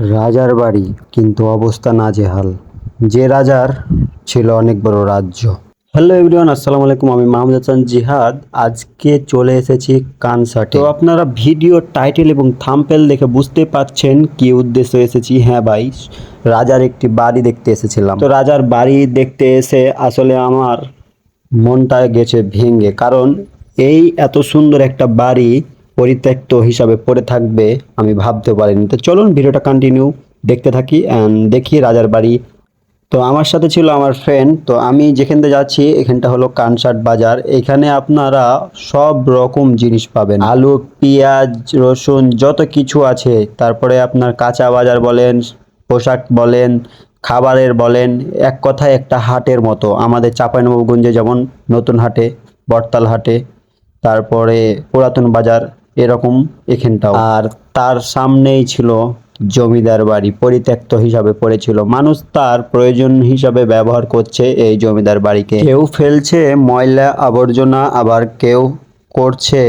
রাজার বাড়ি, কিন্তু অবস্থা নাজেহাল। যে রাজার ছিল অনেক বড় রাজ্য। হ্যালো এভরিওয়ান, আসসালামু আলাইকুম। আমি মাহমুদ হাসান জিহাদ। আজকে চলে এসেছি কানসার্টে তো আপনারা ভিডিও টাইটেল এবং থাম্পেল দেখে বুঝতে পারছেন কি উদ্দেশ্য এসেছি। হ্যাঁ ভাই, রাজার একটি বাড়ি দেখতে এসেছিলাম। তো রাজার বাড়ি দেখতে এসে আসলে আমার মনটা গেছে ভেঙে। কারণ এই এত সুন্দর একটা বাড়ি পরিত্যক্ত হিসাবে পড়ে থাকবে, আমি ভাবতে পারিনি। তো চলুন ভিডিওটা কন্টিনিউ দেখতে থাকি অ্যান্ড দেখি রাজার বাড়ি। তো আমার সাথে ছিল আমার ফ্রেন্ড তো আমি যেখান থেকে যাচ্ছি, এখানটা হলো কানসার্ট বাজার। এখানে আপনারা সব রকম জিনিস পাবেন। আলু, পেঁয়াজ, রসুন, যত কিছু আছে। তারপরে আপনার কাঁচা বাজার বলেন, পোশাক বলেন, খাবারের বলেন, এক কথায় একটা হাটের মতো। আমাদের চাঁপাইনবাবগঞ্জে যেমন নতুন হাটে, বটতাল হাটে, তারপরে পুরাতন বাজার। এরকম এখানটাও। আর তার সামনেই ছিল জমিদার বাড়ি, পরিত্যক্ত হিসাবে পড়েছিল। মানুষ তার প্রয়োজন হিসাবে ব্যবহার করছে এই জমিদার বাড়িকে। কেউ ফেলছে ময়লা আবর্জনা, আবার কেউ করছে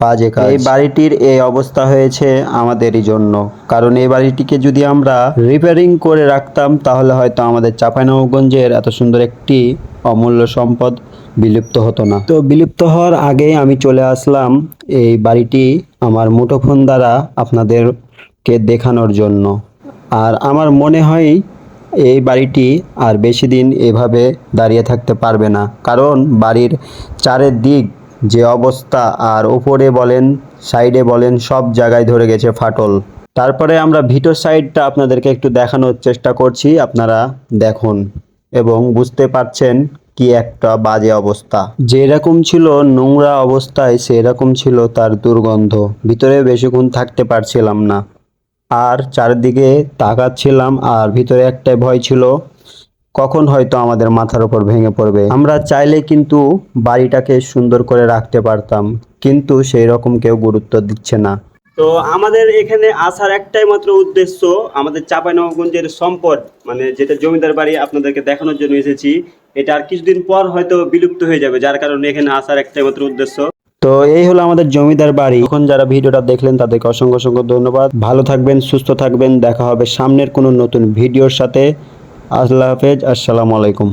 বাজে কাজ। এই বাড়িটির এই অবস্থা হয়েছে আমাদেরই জন্য। কারণ এই বাড়িটিকে যদি আমরা রিপেয়ারিং করে রাখতাম, তাহলে হয়তো আমাদের চাঁপাইনবাবগঞ্জের এত সুন্দর একটি অমূল্য সম্পদ বিলুপ্ত হতো না। তো বিলুপ্ত হওয়ার আগেই আমি চলে আসলাম এই বাড়িটি আমার মুঠোফোন দ্বারা আপনাদেরকে দেখানোর জন্য। আর আমার মনে হয় এই বাড়িটি আর বেশি দিন এভাবে দাঁড়িয়ে থাকতে পারবে না। কারণ বাড়ির চারিদিক যে অবস্থা আর উপরে বলেন, সাইডে বলেন, সব জায়গায় ধরে গেছে ফাটল। তারপরে আমরা ভিটো সাইডটা আপনাদেরকে একটু দেখানোর চেষ্টা করছি, আপনারা দেখুন। এবং বুঝতে পারছেন কি একটা বাজে অবস্থা। যেরকম ছিল নোংরা অবস্থায়, সেরকম ছিল তার দুর্গন্ধ। ভিতরে বেশিক্ষণ থাকতে পারছিলাম না। আর চারিদিকে তাকাচ্ছিলাম, আর ভিতরে একটা ভয় ছিল, কখন হয়তো আমাদের মাথার উপর ভেঙে পড়বে। আমরা চাইলে কিন্তু বাড়িটাকে সুন্দর করে রাখতে পারতাম, কিন্তু সেই রকম কেউ গুরুত্ব দিচ্ছে না। তো আমাদের এখানে আসার একটাই মাত্র উদ্দেশ্য আমাদের চাঁপাইনবাবগঞ্জের সম্পদ মানে যেটা জমিদার বাড়ি আপনাদেরকে দেখানোর জন্য এসেছি, এটা আর কিছুদিন পর হয়তো বিলুপ্ত হয়ে যাবে, যার কারণে এখানে আসার একটাই মাত্র উদ্দেশ্য। তো এই হলো আমাদের জমিদার বাড়ি। এখন যারা ভিডিওটা দেখলেন, তাদেরকে অসংখ্য অসংখ্য ধন্যবাদ। ভালো থাকবেন, সুস্থ থাকবেন, দেখা হবে সামনের কোনো নতুন ভিডিওর সাথে। আল্লাহ হাফেজ, আসসালামু আলাইকুম।